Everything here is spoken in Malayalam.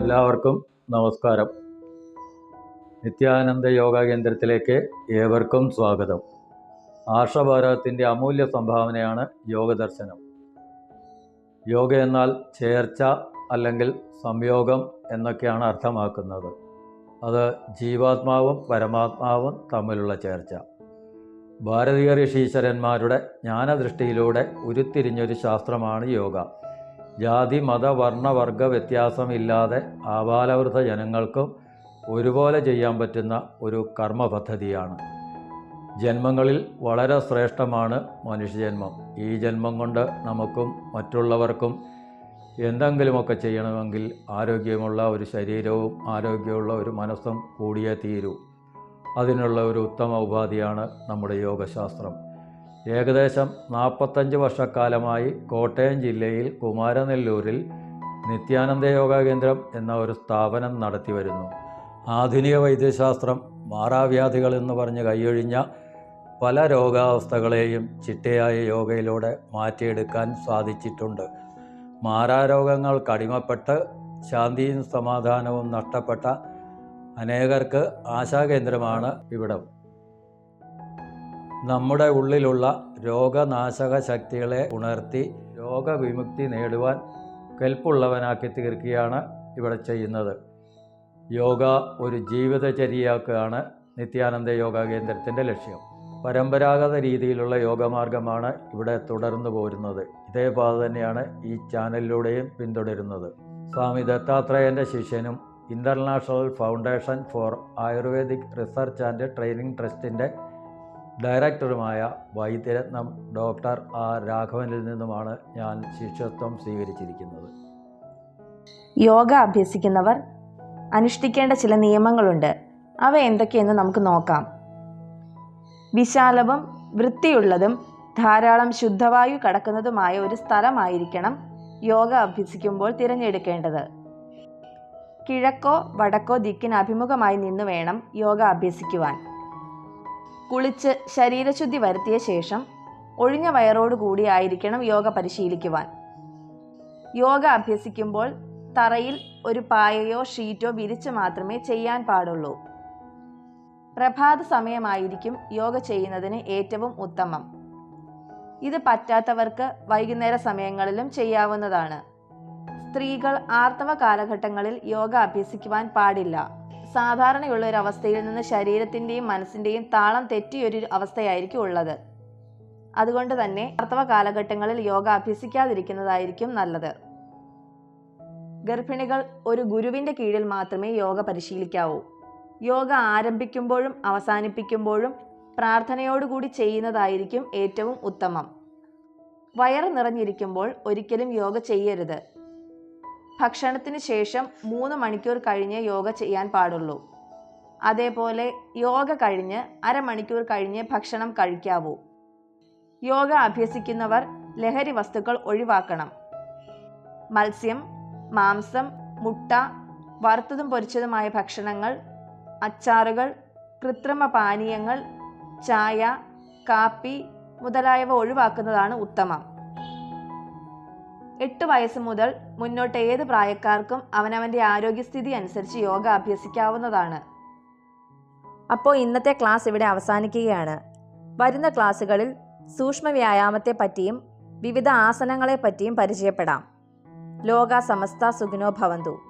എല്ലാവർക്കും നമസ്കാരം. നിത്യാനന്ദ യോഗ കേന്ദ്രത്തിലേക്ക് ഏവർക്കും സ്വാഗതം. ആർഷഭാരതത്തിന്റെ അമൂല്യ സംഭാവനയാണ് യോഗദർശനം യോഗ എന്നാൽ ചേർച്ച അല്ലെങ്കിൽ സംയോഗം എന്നൊക്കെയാണ് അർത്ഥമാക്കുന്നത്. അത് ജീവാത്മാവും പരമാത്മാവും തമ്മിലുള്ള ചേർച്ച. ഭാരതീയ ഋഷീശ്വരന്മാരുടെ ജ്ഞാനദൃഷ്ടിയിലൂടെ ഉരുത്തിരിഞ്ഞൊരു ശാസ്ത്രമാണ് യോഗ. ജാതി മത വർണവർഗ വ്യത്യാസമില്ലാതെ ആബാലവൃദ്ധ ജനങ്ങൾക്കും ഒരുപോലെ ചെയ്യാൻ പറ്റുന്ന ഒരു കർമ്മ പദ്ധതിയാണ് ജന്മങ്ങളിൽ വളരെ ശ്രേഷ്ഠമാണ് മനുഷ്യജന്മം. ഈ ജന്മം കൊണ്ട് നമുക്കും മറ്റുള്ളവർക്കും എന്തെങ്കിലുമൊക്കെ ചെയ്യണമെങ്കിൽ ആരോഗ്യമുള്ള ഒരു ശരീരവും ആരോഗ്യമുള്ള ഒരു മനസ്സും കൂടിയേ തീരൂ. അതിനുള്ള ഒരു ഉത്തമ ഉപാധിയാണ് നമ്മുടെ യോഗശാസ്ത്രം. ഏകദേശം നാൽപ്പത്തഞ്ച് വർഷക്കാലമായി കോട്ടയം ജില്ലയിൽ കുമാരനെല്ലൂരിൽ നിത്യാനന്ദ യോഗ കേന്ദ്രം എന്ന ഒരു സ്ഥാപനം നടത്തി വരുന്നു ആധുനിക വൈദ്യശാസ്ത്രം മാറാവ്യാധികൾ എന്ന് പറഞ്ഞ് കൈയൊഴിഞ്ഞ പല രോഗാവസ്ഥകളെയും ചിട്ടയായ യോഗയിലൂടെ മാറ്റിയെടുക്കാൻ സാധിച്ചിട്ടുണ്ട്. മാറാരോഗങ്ങൾക്ക് അടിമപ്പെട്ട് ശാന്തിയും സമാധാനവും നഷ്ടപ്പെട്ട അനേകർക്ക് ആശാകേന്ദ്രമാണ് ഇവിടം. നമ്മുടെ ഉള്ളിലുള്ള രോഗനാശക ശക്തികളെ ഉണർത്തി രോഗവിമുക്തി നേടുവാൻ കെൽപ്പുള്ളവനാക്കി തീർക്കുകയാണ് ഇവിടെ ചെയ്യുന്നത്. യോഗ ഒരു ജീവിതചര്യയാക്കുകയാണ് നിത്യാനന്ദ യോഗ കേന്ദ്രത്തിന്റെ ലക്ഷ്യം. പരമ്പരാഗത രീതിയിലുള്ള യോഗമാർഗമാണ് ഇവിടെ തുടർന്നു പോരുന്നത്. ഇതേ പാത തന്നെയാണ് ഈ ചാനലിലൂടെയും പിന്തുടരുന്നത്. സ്വാമി ദത്താത്രേയന്റെ ശിഷ്യനും international foundation for ayurvedic research and training ട്രസ്റ്റിന്റെ ഡയറക്ടറുമായ വൈദ്യരത്നം ഡോക്ടർ ആർ രാഘവനിൽ നിന്നുമാണ് ഞാൻ ശിഷ്യത്വം സ്വീകരിച്ചിരിക്കുന്നത്. യോഗ അഭ്യസിക്കുന്നവർ അനുഷ്ഠിക്കേണ്ട ചില നിയമങ്ങളുണ്ട്. അവ എന്തൊക്കെയെന്ന് നമുക്ക് നോക്കാം. വിശാലവും വൃത്തിയുള്ളതും ധാരാളം ശുദ്ധവായു കടക്കുന്നതുമായ ഒരു സ്ഥലമായിരിക്കണം യോഗ അഭ്യസിക്കുമ്പോൾ തിരഞ്ഞെടുക്കേണ്ടത്. കിഴക്കോ വടക്കോ ദിക്കിന് അഭിമുഖമായി നിന്ന് വേണം യോഗ അഭ്യസിക്കുവാൻ. കുളിച്ച് ശരീരശുദ്ധി വരുത്തിയ ശേഷം ഒഴിഞ്ഞ വയറോടുകൂടി ആയിരിക്കണം യോഗ പരിശീലിക്കുവാൻ. യോഗ അഭ്യസിക്കുമ്പോൾ തറയിൽ ഒരു പായയോ ഷീറ്റോ വിരിച്ച് മാത്രമേ ചെയ്യാൻ പാടുള്ളൂ. പ്രഭാത സമയമായിരിക്കും യോഗ ചെയ്യുന്നതിന് ഏറ്റവും ഉത്തമം. ഇത് പറ്റാത്തവർക്ക് വൈകുന്നേര സമയങ്ങളിലും ചെയ്യാവുന്നതാണ്. സ്ത്രീകൾ ആർത്തവ കാലഘട്ടങ്ങളിൽ യോഗ അഭ്യസിക്കുവാൻ പാടില്ല. സാധാരണയുള്ള ഒരു അവസ്ഥയിൽ നിന്ന് ശരീരത്തിന്റെയും മനസ്സിന്റെയും താളം തെറ്റിയൊരു അവസ്ഥയായിരിക്കും ഉള്ളത്. അതുകൊണ്ട് തന്നെ ആർത്തവ കാലഘട്ടങ്ങളിൽ യോഗ അഭ്യസിക്കാതിരിക്കുന്നതായിരിക്കും നല്ലത്. ഗർഭിണികൾ ഒരു ഗുരുവിന്റെ കീഴിൽ മാത്രമേ യോഗ പരിശീലിക്കാവൂ. യോഗ ആരംഭിക്കുമ്പോഴും അവസാനിപ്പിക്കുമ്പോഴും പ്രാർത്ഥനയോടുകൂടി ചെയ്യുന്നതായിരിക്കും ഏറ്റവും ഉത്തമം. വയറ് നിറഞ്ഞിരിക്കുമ്പോൾ ഒരിക്കലും യോഗ ചെയ്യരുത്. ഭക്ഷണത്തിന് ശേഷം മൂന്ന് മണിക്കൂർ കഴിഞ്ഞ് യോഗ ചെയ്യാൻ പാടുള്ളൂ. അതേപോലെ യോഗ കഴിഞ്ഞ് അരമണിക്കൂർ കഴിഞ്ഞ് ഭക്ഷണം കഴിക്കാവൂ. യോഗ അഭ്യസിക്കുന്നവർ ലഹരി വസ്തുക്കൾ ഒഴിവാക്കണം. മത്സ്യം മാംസം മുട്ട വറുത്തതും പൊരിച്ചതുമായ ഭക്ഷണങ്ങൾ അച്ചാറുകൾ കൃത്രിമ പാനീയങ്ങൾ ചായ കാപ്പി മുതലായവ ഒഴിവാക്കുന്നതാണ് ഉത്തമം. എട്ട് വയസ്സ് മുതൽ മുന്നോട്ട് ഏത് പ്രായക്കാർക്കും അവനവന്റെ ആരോഗ്യസ്ഥിതി അനുസരിച്ച് യോഗ അഭ്യസിക്കാവുന്നതാണ്. അപ്പോൾ ഇന്നത്തെ ക്ലാസ് ഇവിടെ അവസാനിക്കുകയാണ്. വരുന്ന ക്ലാസ്സുകളിൽ സൂക്ഷ്മ വ്യായാമത്തെ പറ്റിയും വിവിധ ആസനങ്ങളെ പറ്റിയും പരിചയപ്പെടാം. ലോക സമസ്ത സുഖിനോ ഭവന്തു.